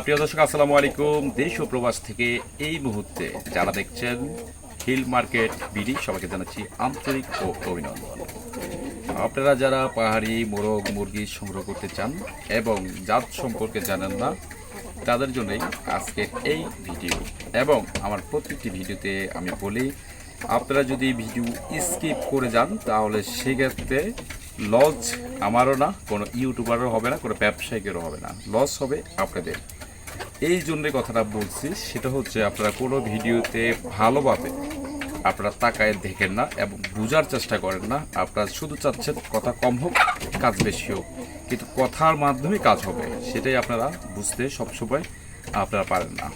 প্রিয় দর্শক, আসসালামু আলাইকুম। দেশ ও প্রবাস থেকে এই মুহূর্তে যারা দেখছেন, হিল মার্কেট বিডি, সবাইকে জানাচ্ছি আন্তরিক ও অভিনন্দন। আপনারা যারা পাহাড়ি, মোরগ, মুরগি সংগ্রহ করতে চান এবং জাত সম্পর্কে জানেন না, তাদের জন্যই আজকের এই ভিডিও। এবং আমার প্রত্যেকটি ভিডিওতে আমি বলি, আপনারা যদি ভিডিও স্কিপ করে যান, তাহলে সেক্ষেত্রে লস আমারও না, কোনো ইউটিউবারও হবে না, কোনো ব্যবসায়িকেরও হবে না। লস হবে আপনাদের। এই জন্য কথাটা বলছি, সেটা হচ্ছে আপনারা কোনো ভিডিওতে ভালোভাবে আপনারা তাকায় দেখেন না এবং বোঝার চেষ্টা করেন না। আপনারা শুধু চাচ্ছেন কথা কম হোক, কাজ বেশি হোক। কিন্তু কথার মাধ্যমে কাজ হবে, সেটাই আপনারা বুঝতে সবসময় আপনারা পারেন না।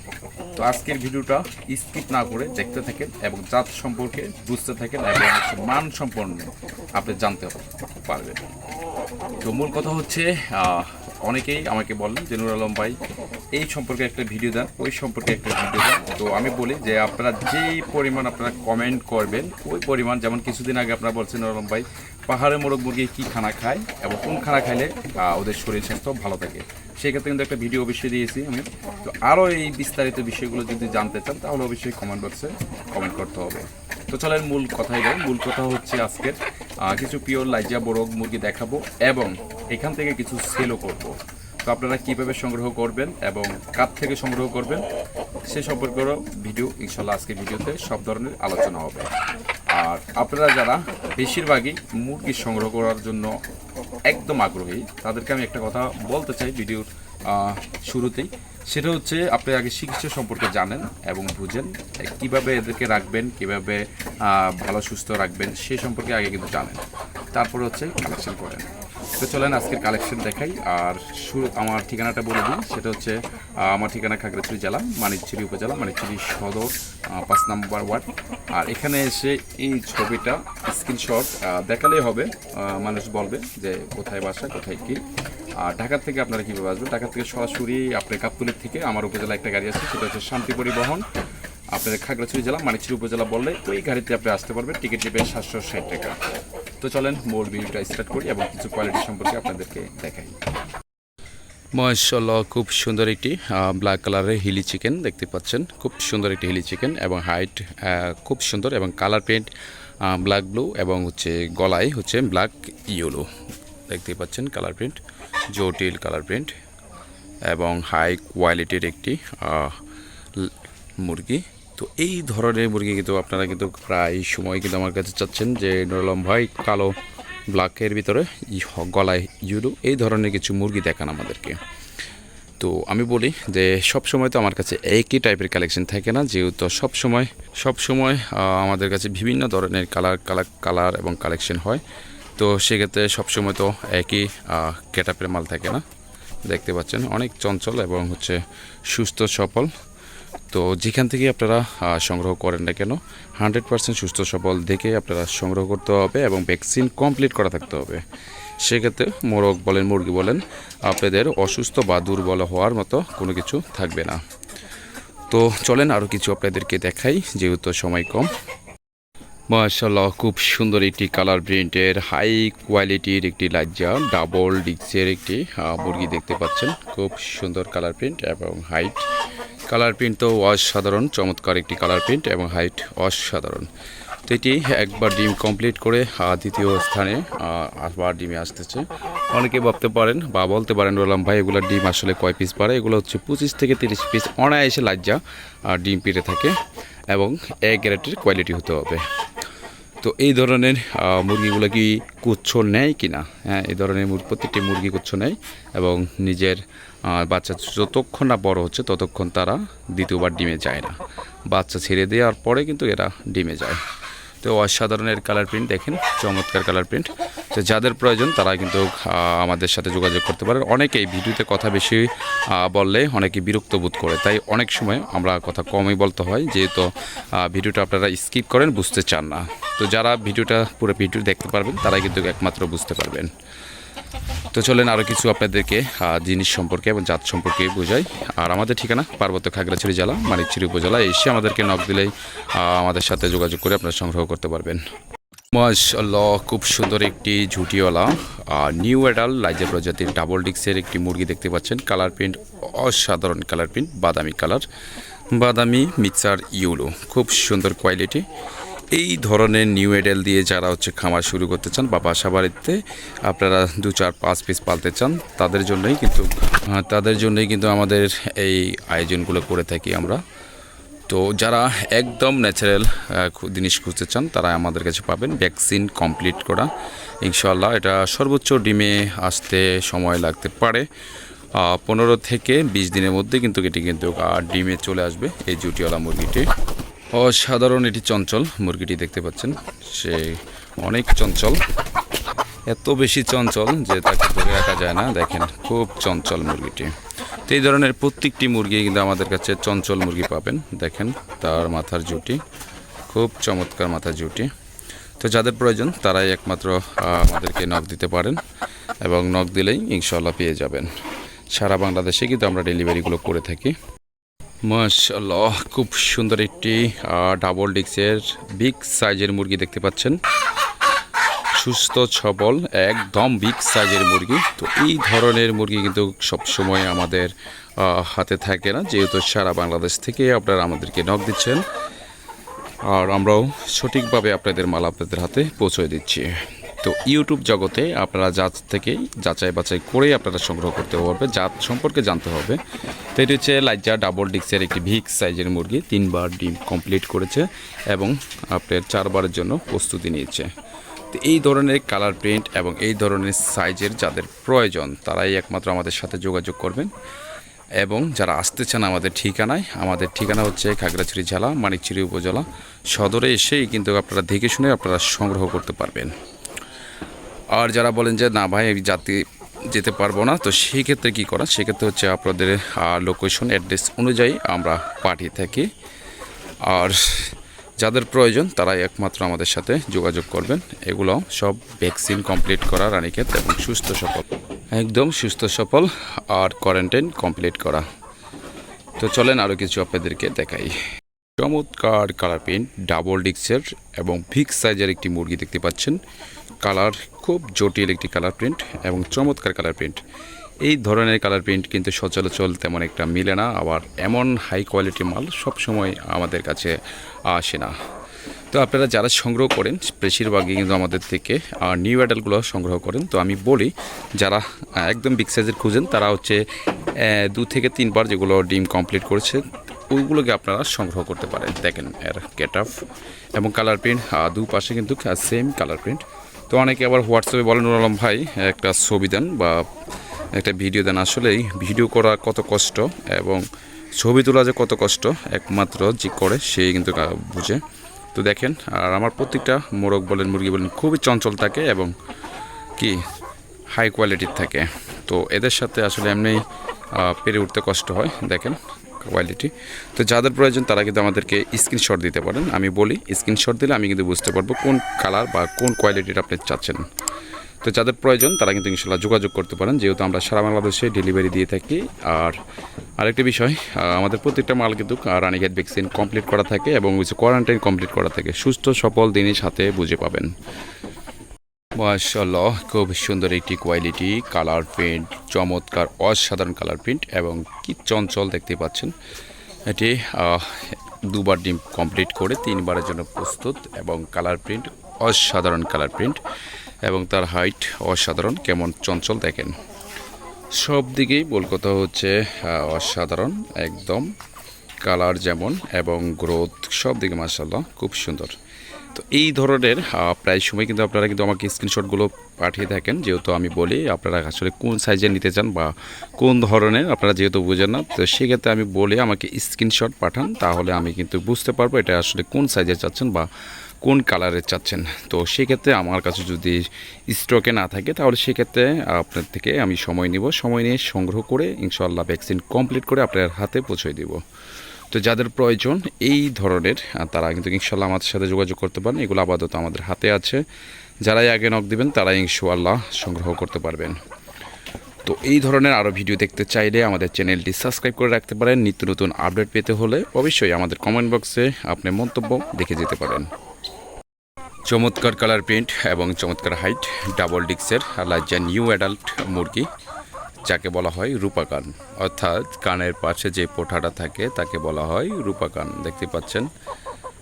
তো আজকের ভিডিওটা স্কিপ না করে দেখতে থাকেন এবং জাত সম্পর্কে বুঝতে থাকেন এবং মান সম্পন্ন আপনি জানতে পারবেন। তো মূল কথা হচ্ছে অনেকেই আমাকে বলেন যে আলম ভাই এই সম্পর্কে একটা ভিডিও দেন, ওই সম্পর্কে একটা ভিডিও দেন। তো আমি বলি যে আপনারা যেই পরিমাণ আপনারা কমেন্ট করবেন, ওই পরিমাণ, যেমন কিছুদিন আগে আপনারা বলছেন নুর আলম ভাই, পাহাড়ে মোরগ মুরগি কী খানা খায় এবং কোন খানা খাইলে ওদের শরীর স্বাস্থ্য ভালো থাকে? সেক্ষেত্রে কিন্তু একটা ভিডিও অবশ্যই দিয়েছি আমি। তো আরও এই বিস্তারিত বিষয়গুলো যদি জানতে চান, তাহলে অবশ্যই কমেন্ট বক্সে কমেন্ট করতে হবে। তো চলেন মূল কথাই যাই মূল কথা হচ্ছে আজকের কিছু পিওর লাইজা বরগ মুরগি দেখাবো এবং এখান থেকে কিছু সেলও করব। তো আপনারা কীভাবে সংগ্রহ করবেন এবং কার থেকে সংগ্রহ করবেন, সে সম্পর্কেও ভিডিও, ইনশাল্লাহ আজকের ভিডিওতে সব ধরনের আলোচনা হবে। আর আপনারা যারা বেশিরভাগই মুরগি সংগ্রহ করার জন্য একদম আগ্রহী, তাদেরকে আমি একটা কথা বলতে চাই ভিডিওর শুরুতেই। সেটা হচ্ছে আপনি আগে চিকিৎসা সম্পর্কে জানেন এবং বুঝেন কীভাবে এদেরকে রাখবেন, কীভাবে ভালো, সুস্থ রাখবেন, সে সম্পর্কে আগে কিন্তু জানেন। তারপরে হচ্ছে কালেকশন করেন। তো চলেন আজকের কালেকশন দেখাই। আর শুরু আমার ঠিকানাটা বলে দিই। সেটা হচ্ছে আমার ঠিকানা খাগড়াছড়ি জেলা মানিকছড়ি উপজেলা মানিকছড়ি সদর পাঁচ নাম্বার ওয়ার্ড। আর এখানে এসে এই ছবিটা স্ক্রিনশট দেখালেই হবে। মানুষ বলবে যে কোথায় বাসা, কোথায় কি। আর ঢাকা থেকে আপনারা কীভাবে আসবেন? ঢাকা থেকে সরাসরি আপনার কাপতুলের থেকে আমার উপজেলা একটা গাড়ি আছে সেটা হচ্ছে শান্তি পরিবহন। আপনাদের খাগড়াছড়ি জেলা মানিকছড়ি উপজেলা বললে ওই গাড়িতে আপনি আসতে পারবেন। টিকিট নেবে সাতশো ষাট টাকা। তো চলেন, মূল ভিডিওটা স্টার্ট করি এবং কিছু কোয়ালিটি সম্পর্কে আপনাদেরকে দেখাই। মাশাল্লাহ খুব সুন্দর একটি ব্ল্যাক কালারের হিলি চিকেন দেখতে পাচ্ছেন। খুব সুন্দর একটি হিলি চিকেন এবং হাইট খুব সুন্দর এবং কালার প্রিন্ট ব্ল্যাক ব্লু এবং হচ্ছে গলায় হচ্ছে ব্ল্যাক ইয়েলো দেখতে পাচ্ছেন কালার প্রিন্ট জটিল কালার প্রিন্ট এবং হাই কোয়ালিটির একটি মুরগি। তো এই ধরনের মুরগি কিন্তু আপনারা কিন্তু প্রায় সময় কিন্তু আমার কাছে চাচ্ছেন যে নরলম ভাই, কালো ব্ল্যাকের ভিতরে গলায় ইউরো, এই ধরনের কিছু মুরগি দেখান আমাদেরকে। তো আমি বলি যে সব সময় তো আমার কাছে একই টাইপের কালেকশন থাকে না, যেহেতু সব সময় সব সময় আমাদের কাছে বিভিন্ন ধরনের কালার কালার কালার এবং কালেকশন হয়। তো সেক্ষেত্রে সব সময় তো একই ক্যাটাপের মাল থাকে না। দেখতে পাচ্ছেন, অনেক চঞ্চল এবং হচ্ছে সুস্থ, সফল। তো যেখান থেকে আপনারা সংগ্রহ করেন না কেন, হান্ড্রেড পার্সেন্ট সুস্থ সবল দেখে আপনারা সংগ্রহ করতে হবে এবং ভ্যাকসিন কমপ্লিট করা থাকতে হবে। সেক্ষেত্রে মোরগ বলেন, মুরগি বলেন, আপনাদের অসুস্থ বা দুর্বল হওয়ার মতো কোনো কিছু থাকবে না। তো চলেন আরও কিছু আপনাদেরকে দেখাই, যেহেতু সময় কম। মাশাল্লাহ খুব সুন্দর একটি কালার প্রিন্টের হাই কোয়ালিটির একটি লাজ্জা ডাবল ডিক্সের একটি মুরগি দেখতে পাচ্ছেন। খুব সুন্দর কালার প্রিন্ট এবং হাইট। কালার প্রিন্ট তো অসাধারণ, চমৎকার একটি কালার প্রিন্ট এবং হাইট অসাধারণ। তো এটি একবার ডিম কমপ্লিট করে দ্বিতীয় স্থানে আবার ডিমে আসতেছে। অনেকে ভাবতে পারেন বা বলতে পারেন, বললাম, ভাই, এগুলো ডিম আসলে কয় পিস পারে? এগুলো হচ্ছে পঁচিশ থেকে তিরিশ পিস অনায়াসে লাজ্জা ডিম পেটে থাকে এবং এক গ্যারেটের কোয়ালিটি হতে হবে। তো এই ধরনের মুরগিগুলো কি কুচ্ছ নেয় কি না? হ্যাঁ এই ধরনের প্রত্যেকটি মুরগি কুচ্ছ নেয় এবং নিজের বাচ্চা যতক্ষণ না বড় হচ্ছে ততক্ষণ তারা দ্বিতীয়বার ডিমে যায় না। বাচ্চা ছেড়ে দেওয়ার পরে কিন্তু এরা ডিমে যায়। তো অসাধারণের কালার প্রিন্ট দেখেন, চমৎকার কালার প্রিন্ট তো যাদের প্রয়োজন, তারা কিন্তু আমাদের সাথে যোগাযোগ করতে পারেন। অনেকেই ভিডিওতে কথা বেশি বললে অনেকে বিরক্ত বোধ করে। তাই অনেক সময় আমরা কথা কমই বলতে হয়, যেহেতু ভিডিওটা আপনারা স্কিপ করেন, বুঝতে চান না। তো যারা ভিডিওটা পুরো ভিডিও দেখতে পারবেন, তারাই কিন্তু একমাত্র বুঝতে পারবেন। তো চলেন আরও কিছু আপনাদেরকে জিনিস সম্পর্কে এবং জাত সম্পর্কে বোঝাই। আর আমাদের ঠিকানা পার্বত্য খাগড়াছড়ি জেলা, মানিকছড়ি উপজেলা। এসে আমাদেরকে নক দিলেই আমাদের সাথে যোগাযোগ করে আপনারা সংগ্রহ করতে পারবেন। মাশাল্লাহ খুব সুন্দর একটি ঝুটিওয়ালা নিউ অ্যাডাল লাইজা প্রজাতির ডাবল ডিক্সের একটি মুরগি দেখতে পাচ্ছেন। কালার প্রিন্ট অসাধারণ কালার প্রিন্ট বাদামি কালার বাদামি মিক্সার ইউলো খুব সুন্দর কোয়ালিটি এই ধরনের নিউ এডেল দিয়ে যারা হচ্ছে খামার শুরু করতে চান বা বাসা বাড়িতে আপনারা দু চার, পাঁচ পিস পালতে চান, তাদের জন্যই কিন্তু তাদের জন্যই কিন্তু আমাদের এই আয়োজনগুলো করে থাকি আমরা। তো যারা একদম ন্যাচারাল জিনিস খুঁজতে চান, তারা আমাদের কাছে পাবেন ভ্যাকসিন কমপ্লিট করা। ইনশাল্লাহ এটা সর্বোচ্চ ডিমে আসতে সময় লাগতে পারে। পনেরো থেকে বিশ দিনের মধ্যে কিন্তু এটি কিন্তু ডিমে চলে আসবে এই জুটিওয়ালা মুরগিটি। অসাধারণ এটি চঞ্চল মুরগিটি দেখতে পাচ্ছেন। সে অনেক চঞ্চল, এত বেশি চঞ্চল যে তাকে ধরে রাখা যায় না। দেখেন, খুব চঞ্চল মুরগিটি। তো এই ধরনের প্রত্যেকটি মুরগি কিন্তু আমাদের কাছে চঞ্চল মুরগি পাবেন। দেখেন, তার মাথার জুটি, খুব চমৎকার মাথার জুটি। তো যাদের প্রয়োজন, তারাই একমাত্র আমাদেরকে নখ দিতে পারেন এবং নখ দিলেই ইনশাল্লাহ পেয়ে যাবেন। সারা বাংলাদেশে কিন্তু আমরা ডেলিভারিগুলো করে থাকি। মাশাল্লাহ খুব সুন্দর একটি ডাবল ডিক্সের বিগ সাইজের মুরগি দেখতে পাচ্ছেন। সুস্থ, সবল, একদম বিগ সাইজের মুরগি। তো এই ধরনের মুরগি কিন্তু সবসময় আমাদের হাতে থাকে না। যেহেতু সারা বাংলাদেশ থেকে আপনারা আমাদেরকে নখ দিচ্ছেন। আর আমরাও সঠিকভাবে আপনাদের মাল আপনাদের হাতে পৌঁছে দিচ্ছি। তো ইউটিউব জগতে আপনারা জাত থেকে যাচাই বাছাই করে আপনারা সংগ্রহ করতে পারবে জাত সম্পর্কে জানতে হবে। তো এটি হচ্ছে লাইজা ডাবল ডিক্সের একটি ভিক সাইজের মুরগি, তিনবার ডিম কমপ্লিট করেছে এবং আপনার চারবারের জন্য প্রস্তুতি নিয়েছে। তো এই ধরনের কালার প্রিন্ট এবং এই ধরনের সাইজের যাদের প্রয়োজন, তারাই একমাত্র আমাদের সাথে যোগাযোগ করবেন। এবং যারা আসতে চান আমাদের ঠিকানায়, আমাদের ঠিকানা হচ্ছে খাগড়াছড়ি জেলা, মানিকছড়ি উপজেলা। সদরে এসেই কিন্তু আপনারা দেখে শুনে আপনারা সংগ্রহ করতে পারবেন। আর যারা বলেন যে, না ভাই জাতি যেতে পারব না, তো সেই ক্ষেত্রে কী করা? সেক্ষেত্রে হচ্ছে আপনাদের লোকেশন অ্যাড্রেস অনুযায়ী আমরা পাঠিয়ে থাকি। আর যাদের প্রয়োজন তারা একমাত্র আমাদের সাথে যোগাযোগ করবেন। এগুলো সব ভ্যাকসিন কমপ্লিট করা রানীক্ষেত এবং সুস্থ সফল একদম সুস্থ সফল আর কোয়ারেন্টাইন কমপ্লিট করা। তো চলেন আরও কিছু আপনাদেরকে দেখাই। চমৎকার কালার প্রিন্ট ডাবল ডিক্সের এবং ফিক্স সাইজের একটি মুরগি দেখতে পাচ্ছেন। কালার খুব জটিল একটি কালার প্রিন্ট এবং চমৎকার কালার প্রিন্ট এই ধরনের কালার প্রিন্ট কিন্তু সচলাচল তেমন একটা মিলে না, আবার এমন হাই কোয়ালিটির মাল সবসময় আমাদের কাছে আসে না। তো আপনারা যারা সংগ্রহ করেন, বেশিরভাগই কিন্তু আমাদের থেকে নিউ অ্যাডালগুলো সংগ্রহ করেন। তো আমি বলি, যারা একদম বিগ সাইজের খুঁজেন, তারা হচ্ছে দু থেকে তিনবার যেগুলো ডিম কমপ্লিট করেছে ওইগুলোকে আপনারা সংগ্রহ করতে পারেন। দেখেন এর গেট আপ এবং কালার প্রিন্ট দুপাশে কিন্তু সেম কালার প্রিন্ট তো অনেকে আবার হোয়াটসঅ্যাপে বলেন আলম ভাই, একটা ছবি দেন বা একটা ভিডিও দেন। আসলেই ভিডিও করা কত কষ্ট এবং ছবি তোলা যে কত কষ্ট, একমাত্র যে করে সেই কিন্তু বুঝে। তো দেখেন, আর আমার প্রত্যেকটা মোরগ বলেন, মুরগি বলেন, খুবই চঞ্চল থাকে এবং কি হাই কোয়ালিটির থাকে। তো এদের সাথে আসলে এমনি পেরে উঠতে কষ্ট হয়। দেখেন কোয়ালিটি তো যাদের প্রয়োজন, তারা কিন্তু আমাদেরকে স্ক্রিনশট দিতে পারেন। আমি বলি স্ক্রিনশট দিলে আমি কিন্তু বুঝতে পারব কোন কালার বা কোন কোয়ালিটির আপনি চাচ্ছেন। তো যাদের প্রয়োজন, তারা কিন্তু ইনশাল্লাহ যোগাযোগ করতে পারেন। যেহেতু আমরা সারা বাংলাদেশে ডেলিভারি দিয়ে থাকি। আর আরেকটি বিষয় আমাদের প্রত্যেকটা মাল কিন্তু রানীঘাট ভ্যাকসিন কমপ্লিট করা থাকে এবং কোয়ারেন্টাইন কমপ্লিট করা থাকে। সুস্থ, সফল, দিনের সাথে বুঝে পাবেন। মাশাল্লাহ খুব সুন্দর একটি কোয়ালিটি কালার প্রিন্ট চমৎকার, অসাধারণ কালার প্রিন্ট এবং কি চঞ্চল দেখতে পাচ্ছেন। এটি দুবার ডিম কমপ্লিট করে তিনবারের জন্য প্রস্তুত এবং কালার প্রিন্ট অসাধারণ কালার প্রিন্ট এবং তার হাইট অসাধারণ, কেমন চঞ্চল দেখেন। সব দিকেই বল কথা হচ্ছে অসাধারণ, একদম কালার যেমন এবং গ্রোথ সব দিকে মাসাল্লাহ খুব সুন্দর। তো এই ধরনের প্রায় সময় কিন্তু আপনারা কিন্তু আমাকে স্ক্রিনশটগুলো পাঠিয়ে থাকেন, যেহেতু আমি বলি আপনারা আসলে কোন সাইজের নিতে চান বা কোন ধরনের, আপনারা যেহেতু বোঝেন না, তো সেক্ষেত্রে আমি বলি আমাকে স্ক্রিনশট পাঠান, তাহলে আমি কিন্তু বুঝতে পারব এটা আসলে কোন সাইজের চাচ্ছেন বা কোন কালারের চাচ্ছেন। তো সেক্ষেত্রে আমার কাছে যদি স্টকে না থাকে, তাহলে সেক্ষেত্রে আপনার থেকে আমি সময় নিব, সময় নিয়ে সংগ্রহ করে ইনশাল্লাহ ভ্যাকসিন কমপ্লিট করে আপনার হাতে পৌঁছে দিব। তো যাদের প্রয়োজন এই ধরনের তারা কিন্তু ইনশাল্লাহ আমাদের সাথে যোগাযোগ করতে পারেন, এগুলো আপাতত আমাদের হাতে আছে। যারাই আগে নক দিবেন, তারাই ইনশাল্লাহ সংগ্রহ করতে পারবেন। তো এই ধরনের আরও ভিডিও দেখতে চাইলে আমাদের চ্যানেলটি সাবস্ক্রাইব করে রাখতে পারেন। নিত্য নতুন আপডেট পেতে হলে অবশ্যই আমাদের কমেন্ট বক্সে আপনি মন্তব্য দেখে যেতে পারেন। চমৎকার কালার প্রিন্ট এবং চমৎকার হাইট ডাবল ডিক্সের লাজ্জা নিউ অ্যাডাল্ট মুরগি। যাকে বলা হয় রূপাকান অর্থাৎ কানের পাশে যে পোঠাটা থাকে, তাকে বলা হয় রূপাকান দেখতে পাচ্ছেন,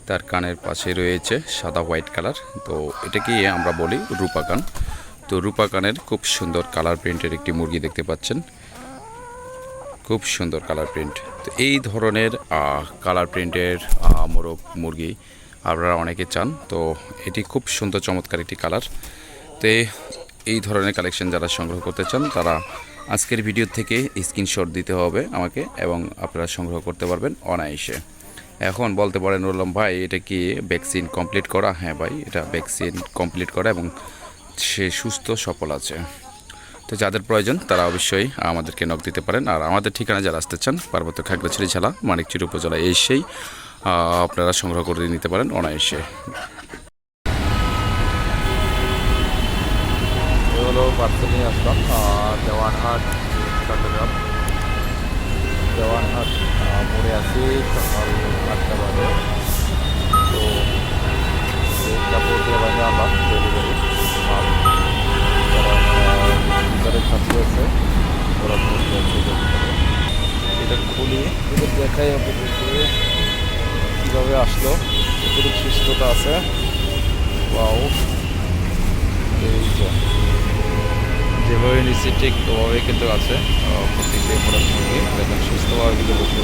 তার কানের পাশে রয়েছে সাদা হোয়াইট কালার। তো এটাকে আমরা বলি রূপাকান তো রূপাকানের খুব সুন্দর কালার প্রিন্টের একটি মুরগি দেখতে পাচ্ছেন। খুব সুন্দর কালার প্রিন্ট। তো এই ধরনের কালার প্রিন্টের মোরগ মুরগি আপনারা অনেকে চান। তো এটি খুব সুন্দর চমৎকার একটি কালার। তো এই ধরনের কালেকশন যারা সংগ্রহ করতে চান, তারা আজকের ভিডিও থেকে স্ক্রিনশট দিতে হবে আমাকে এবং আপনারা সংগ্রহ করতে পারবেন অনায়াসে। এখন বলতে পারেন বললাম, ভাই, এটা কি ভ্যাকসিন কমপ্লিট করা? হ্যাঁ ভাই, এটা ভ্যাকসিন কমপ্লিট করা এবং সে সুস্থ, সফল আছে। তো যাদের প্রয়োজন তারা অবশ্যই আমাদেরকে নক দিতে পারেন। আর আমাদের ঠিকানা যারা আসতে চান, পার্বত্য খাগড়াছড়ি জেলা মানিকচির উপজেলা এসেই আপনারা সংগ্রহ করে নিতে পারেন অনায়াসে। হলো পার্সেল আসলাম দেওয়ানহাট, চট্টগ্রাম। দেওয়ানহাট মোড়ে আছি সকাল আটটা বাজে। তো কাপড় দিয়ে বাইরে ডেলিভারি ভিতরে ছাত্রী আছে, ওরা। এটা খুলি। এটা দেখাই আপনাদেরকে কীভাবে আসলো কতটুকু সুস্থতা আছে। বাউ এই যে। যেভাবে নিচ্ছি ঠিক ওভাবেই কিন্তু আছে। প্রত্যেকটি প্রোডাক্ট মুরগি সুস্থভাবে কিন্তু বসে